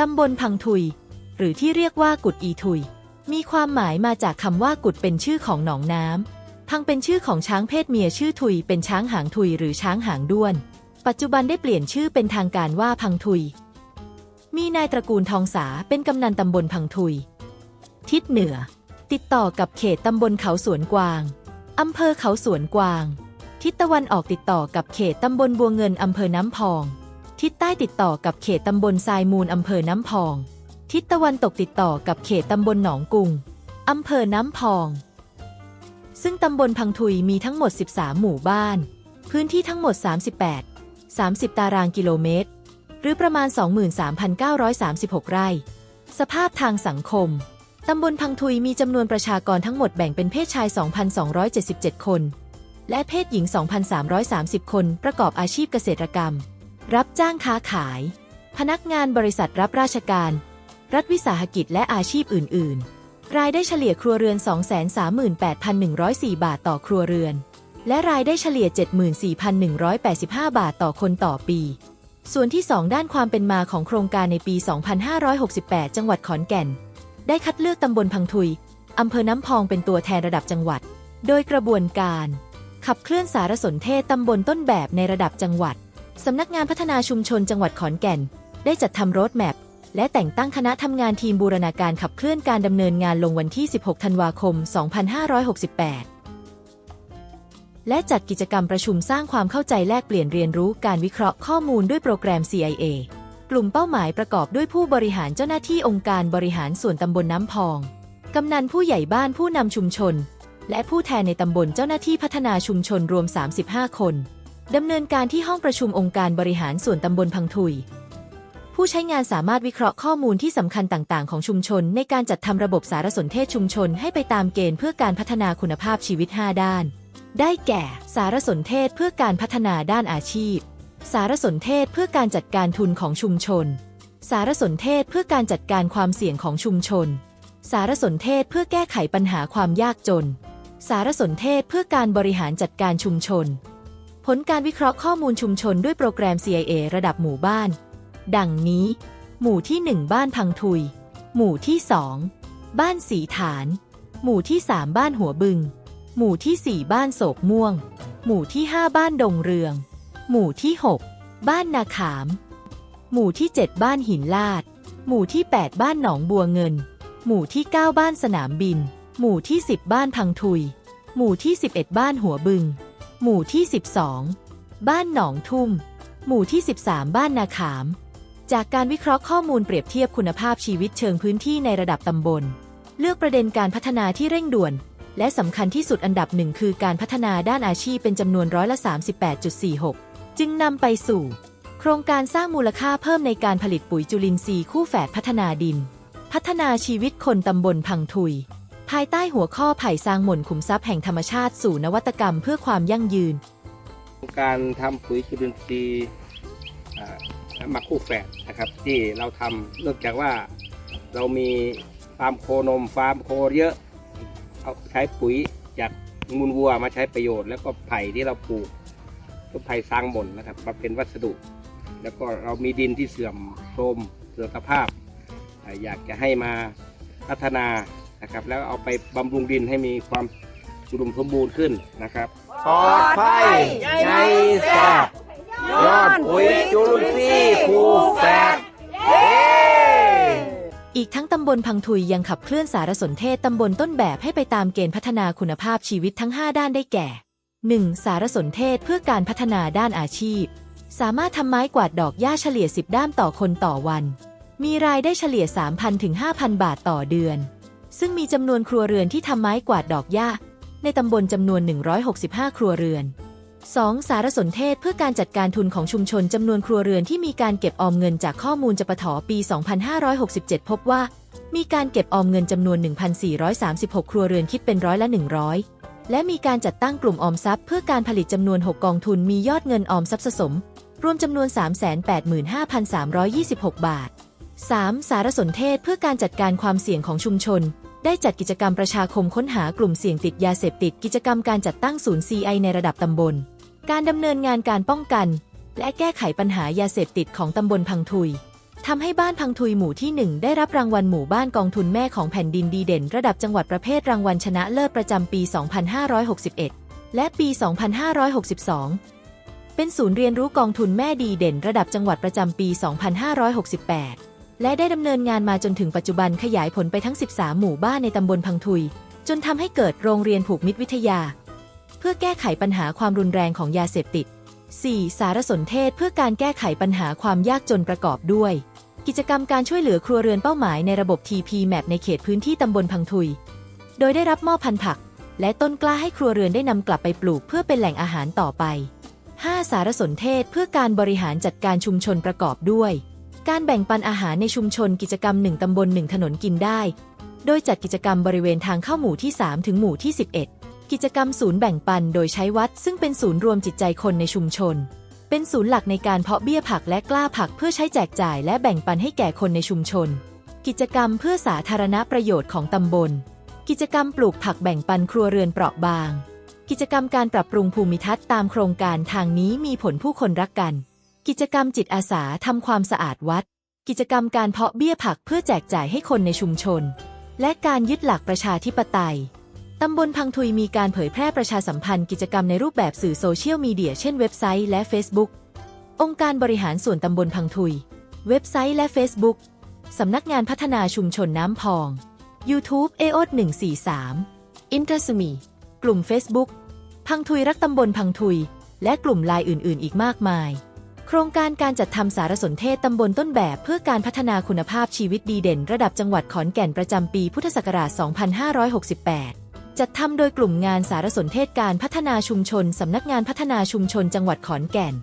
ตำบลพังทุย หรือที่เรียกว่ากุดอีทุย มีความหมายมาจากคำว่ากุดเป็นชื่อของหนองน้ำพังเป็นชื่อของช้างเพศเมียชื่อทุย เป็นช้างหางทุยหรือช้างหางด้วน ปัจจุบันได้เปลี่ยนชื่อเป็นทางการว่าพังทุย มีนายตระกูลทองสาเป็นกำนันตำบลพังทุย ทิศเหนือ ติดต่อกับเขตตำบลเขาสวนกวางอำเภอเขาสวนกวาง ทิศตะวันออกติดต่อกับเขตตำบลบัวเงินอำเภอน้ำพอง ทิศใต้ติดต่อกับเขตตำบลทรายมูลอำเภอน้ำพอง ทิศตะวันตกติดต่อกับเขตตำบลหนองกุงอำเภอน้ำพอง ซึ่งตำบลพังทุยมีทั้งหมด 13 หมู่บ้าน พื้นที่ทั้งหมด 38 30 ตารางกิโลเมตร หรือประมาณ 23,936 ไร่ สภาพทางสังคม ตำบลพังทุยมีจำนวนประชากรทั้งหมดแบ่งเป็นเพศชาย 2,277 คน และเพศหญิง 2,330 คน ประกอบอาชีพเกษตรกรรม รับจ้างค้าขาย พนักงานบริษัทรับราชการ รัฐวิสาหกิจและอาชีพอื่น ๆ รายได้เฉลี่ยครัวเรือน 238,104 บาทต่อครัวเรือน และรายได้เฉลี่ย 74,185 บาทต่อคนต่อปี ส่วนที่ 2 ด้านความเป็นมาของโครงการในปี 2568 จังหวัดขอนแก่น ได้คัดเลือกตำบลพังทุยอำเภอน้ำพองเป็นตัวแทนระดับจังหวัด โดยกระบวนการ ขับเคลื่อนสารสนเทศตำบลต้นแบบในระดับจังหวัด สำนักงานพัฒนาชุมชนจังหวัดขอนแก่น ได้จัดทำโรดแมพและแต่งตั้งคณะทำงานทีมบูรณาการขับเคลื่อนการดำเนินงานลงวันที่ 16 ธันวาคม 2568 และจัดกิจกรรมประชุมสร้างความเข้าใจแลกเปลี่ยนเรียนรู้การวิเคราะห์ข้อมูลด้วยโปรแกรม CIA กลุ่มเป้าหมายประกอบด้วยผู้บริหารเจ้าหน้าที่องค์การบริหารส่วนตำบลน้ำพอง กำนันผู้ใหญ่บ้านผู้นำชุมชน และผู้แทนในตำบลเจ้าหน้าที่พัฒนาชุมชนรวม 35 คน ดำเนินการที่ห้องประชุมองค์การบริหารส่วนตำบลพังทุย ผู้ใช้งานสามารถวิเคราะห์ข้อมูลที่สำคัญต่างๆ ของชุมชน ในการจัดทำระบบสารสนเทศชุมชนให้ไปตามเกณฑ์เพื่อการพัฒนาคุณภาพชีวิต 5 ด้าน ได้แก่ สารสนเทศเพื่อการพัฒนาด้านอาชีพ สารสนเทศเพื่อการจัดการทุนของชุมชน สารสนเทศเพื่อการจัดการความเสี่ยงของชุมชน สารสนเทศเพื่อแก้ไขปัญหาความยากจน สารสนเทศเพื่อการบริหารจัดการชุมชน ผลการวิเคราะห์ข้อมูลชุมชนด้วยโปรแกรม CIA ระดับหมู่บ้าน ดังนี้ หมู่ที่ 1 บ้านพังทุย หมู่ที่ 2 บ้านสีฐาน หมู่ที่ 3 บ้านหัวบึง หมู่ที่ 4 บ้านโศกม่วง หมู่ที่ 5 บ้านดงเรือง หมู่ที่ 6 บ้านนาขาม หมู่ที่ 7 บ้านหินลาด หมู่ที่ 8 บ้านหนองบัวเงิน หมู่ที่ 9 บ้านสนามบิน หมู่ที่ 10 บ้านพังทุย หมู่ที่ 11 บ้านหัวบึง หมู่ที่ 12 บ้านหนองทุ่ม หมู่ที่ 13 บ้านนาขาม จากการวิเคราะห์ข้อมูลเปรียบเทียบคุณภาพชีวิตเชิงพื้นที่ในระดับตำบล เลือกประเด็นการพัฒนาที่เร่งด่วน และสำคัญที่สุดอันดับหนึ่งคือการพัฒนาด้านอาชีพเป็นจำนวนร้อยละ38.46 จึงนำไปสู่ โครงการสร้างมูลค่าเพิ่มในการผลิตปุ๋ยจุลินทรีย์คู่แฝดพัฒนาดิน พัฒนาชีวิตคนตำบลพังทุย ภายใต้หัวข้อไผ่สร้างหม่นขุมทรัพย์แห่งธรรมชาติสู่นวัตกรรมเพื่อความยั่งยืน การทำปุ๋ยจุลินทรีย์อ่าหมักคู่แฝดนะครับ ที่เราทำเนื่องจากว่าเรามีฟาร์มโคนมฟาร์มโคเยอะเอาใช้ปุ๋ยจากมูลวัวมาใช้ประโยชน์ แล้วก็ไผ่ที่เราปลูกก็ไผ่สร้างหม่นนะครับมาเป็นวัสดุ แล้วก็เรามีดินที่เสื่อมโทรมเสื่อมสภาพอ่าอยากจะให้มาพัฒนา นะครับ แล้วเอาไปบำรุงดินให้มีความอุดมสมบูรณ์ขึ้นนะครับ ปลอดภัยในแซ่บยอดปุ๋ยจุลินทรีย์ภูแฝดเย้อีกทั้งตำบลพังทุยยังขับเคลื่อนสารสนเทศตำบลต้นแบบให้ไปตามเกณฑ์พัฒนาคุณภาพชีวิตทั้ง 5 ด้านได้แก่ 1. สารสนเทศเพื่อการพัฒนาด้านอาชีพ สามารถทำไม้กวาดดอกหญ้าเฉลี่ย 10 ด้ามต่อคนต่อวัน มีรายได้เฉลี่ย 3,000 ถึง 5,000 บาทต่อเดือน ซึ่งมีจำนวนครัวเรือนที่ทำไม้กวาดดอกหญ้า ในตำบลจำนวน 165 ครัวเรือน 2. สารสนเทศเพื่อการจัดการทุนของชุมชนจำนวนครัวเรือนที่มีการเก็บออมเงินจากข้อมูลจปทปี 2567 พบว่า มีการเก็บออมเงินจำนวน 1,436 ครัวเรือนคิดเป็นร้อยละ 100 และมีการจัดตั้งกลุ่มออมทรัพย์ เพื่อการผลิตจำนวน 6 กองทุนมียอดเงินออมทรัพย์สะสม รวมจำนวน 385,326 บาท 3. สารสนเทศเพื่อการจัดการความเสี่ยงของชุมชน ได้จัดกิจกรรมประชาคมค้นหากลุ่มเสี่ยงติดยาเสพติดกิจกรรมการจัดตั้งศูนย์ CI ในระดับตำบล การดำเนินงานการป้องกัน และแก้ไขปัญหายาเสพติดของตำบลพังทุยทำให้บ้านพังทุยหมู่ที่ 1 ได้รับรางวัลหมู่บ้านกองทุนแม่ของแผ่นดินดีเด่น ระดับจังหวัดประเภทรางวัลชนะเลิศประจำปี 2561 และปี 2562 เป็นศูนย์เรียนรู้กองทุนแม่ดีเด่น ระดับจังหวัดประจำปี 2568 และได้ดำเนินงานมาจนถึงปัจจุบันขยายผลไปทั้ง 13 หมู่บ้านในตำบลพังทุย จนทำให้เกิดโรงเรียนผูกมิตรวิทยา เพื่อแก้ไขปัญหาความรุนแรงของยาเสพติด 4. สารสนเทศเพื่อการแก้ไขปัญหาความยากจนประกอบด้วย กิจกรรมการช่วยเหลือครัวเรือนเป้าหมายในระบบ TP Map ในเขตพื้นที่ตำบลพังทุย โดยได้รับมอบพันธุ์ผัก และต้นกล้าให้ครัวเรือนได้นำกลับไปปลูกเพื่อเป็นแหล่งอาหารต่อไป 5. สารสนเทศเพื่อการบริหารจัดการชุมชนประกอบด้วย การแบ่งปันอาหารในชุมชนกิจกรรม 1 ตำบล 1 ถนนกินได้ โดยจัดกิจกรรมบริเวณทางเข้าหมู่ที่ 3 ถึงหมู่ที่ 11 กิจกรรมศูนย์แบ่งปันโดยใช้วัด ซึ่งเป็นศูนย์รวมจิตใจคนในชุมชน เป็นศูนย์หลักในการเพาะเบี้ยผักและกล้าผักเพื่อใช้แจกจ่ายและแบ่งปันให้แก่คนในชุมชน กิจกรรมเพื่อสาธารณประโยชน์ของตำบล กิจกรรมปลูกผักแบ่งปันครัวเรือนเปราะบาง กิจกรรมการปรับปรุงภูมิทัศน์ตามโครงการทางนี้มีผลผู้คนรักกัน กิจกรรมจิตอาสาทำความสะอาดวัด กิจกรรมการเพาะเบี้ยผักเพื่อแจกจ่ายให้คนในชุมชน และการยึดหลักประชาธิปไตยตำบลพังทุยมีการเผยแพร่ประชาสัมพันธ์กิจกรรมในรูปแบบสื่อโซเชียลมีเดียเช่นเว็บไซต์และ Facebook องค์การบริหารส่วนตำบลพังทุย เว็บไซต์และ Facebook สำนักงานพัฒนาชุมชนน้ำพอง YouTube เอโอ143อินเตอร์สมีกลุ่ม Facebook พังทุยรักตำบลพังทุย และกลุ่มไลน์อื่น ๆ อีกมากมาย ครงการการจัดทำสารสนเทศตำบลต้นแบบเพื่อการพัฒนาคุณภาพชีวิตดีเด่น ระดับจังหวัดขอนแก่นประจำปีพุทธศักราช 2568 จัดทำโดยกลุ่มงานสารสนเทศการพัฒนาชุมชนสำนักงานพัฒนาชุมชนจังหวัดขอนแก่น